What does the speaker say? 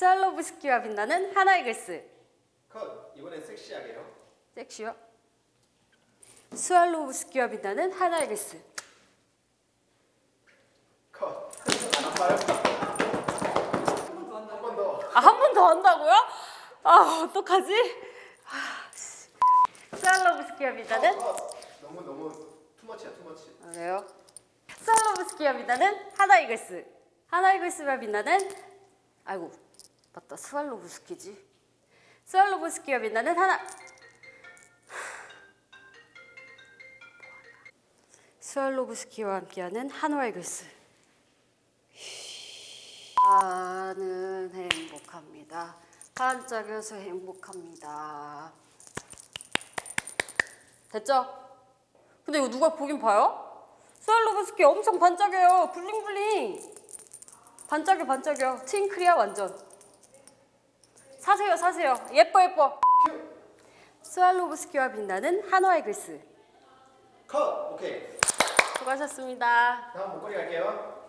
스왈로브스키와 빛나는 하나이글스 컷. 이번엔 섹시하게요. 섹시요 스왈로브스키와 빛나는 하나이글스 컷. 안 아파요? 한번 더. 아 한 번 더 한다고요? 아 어떡하지? 아, 씨. 스왈로브스키와 빛나는 컷. 너무 너무 투머치야 투머치. 아, 그래요? 스왈로브스키와 빛나는 하나이글스 하나이글스와 빛나는 아이고 맞다 스왈로브스키지 스왈로브스키와 빛나는 하나 스왈로브스키와 함께하는 한화이글스 나는 행복합니다 반짝여서 행복합니다 됐죠? 근데 이거 누가 보긴 봐요? 스왈로브스키 엄청 반짝여요. 블링블링. 반짝여 반짝여. 팅클이야 완전. 사세요 사세요. 예뻐 예뻐. 스왈로브스키와 빛나는 한화의 글스. 컷. 오케이. 수고하셨습니다. 다음 목걸이 갈게요.